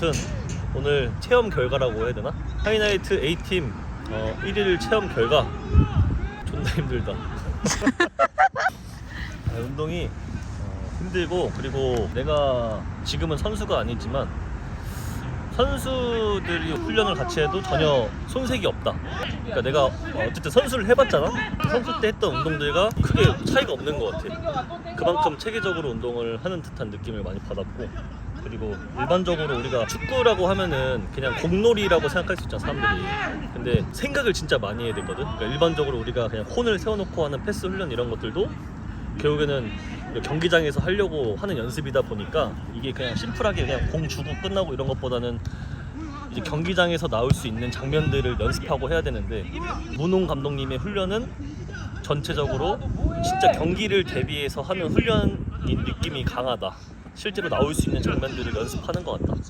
아무튼 오늘 체험 결과라고 해야 되나? 하이나이트 A팀 어, 1일 체험 결과 존나 힘들다. 아, 운동이 어, 힘들고 그리고 내가 지금은 선수가 아니지만 선수들이 훈련을 같이 해도 전혀 손색이 없다. 그러니까 내가 어쨌든 선수를 해봤잖아. 선수 때 했던 운동들과 크게 차이가 없는 것 같아. 그만큼 체계적으로 운동을 하는 듯한 느낌을 많이 받았고 그리고 일반적으로 우리가 축구라고 하면은 그냥 공놀이라고 생각할 수 있잖아 사람들이. 근데 생각을 진짜 많이 해야 되거든. 그러니까 일반적으로 우리가 그냥 콘을 세워놓고 하는 패스 훈련 이런 것들도 결국에는 경기장에서 하려고 하는 연습이다 보니까 이게 그냥 심플하게 그냥 공 주고 끝나고 이런 것보다는 이제 경기장에서 나올 수 있는 장면들을 연습하고 해야 되는데 문홍 감독님의 훈련은 전체적으로 진짜 경기를 대비해서 하는 훈련인 느낌이 강하다. 실제로 나올 수 있는 장면들을 연습하는 것 같다.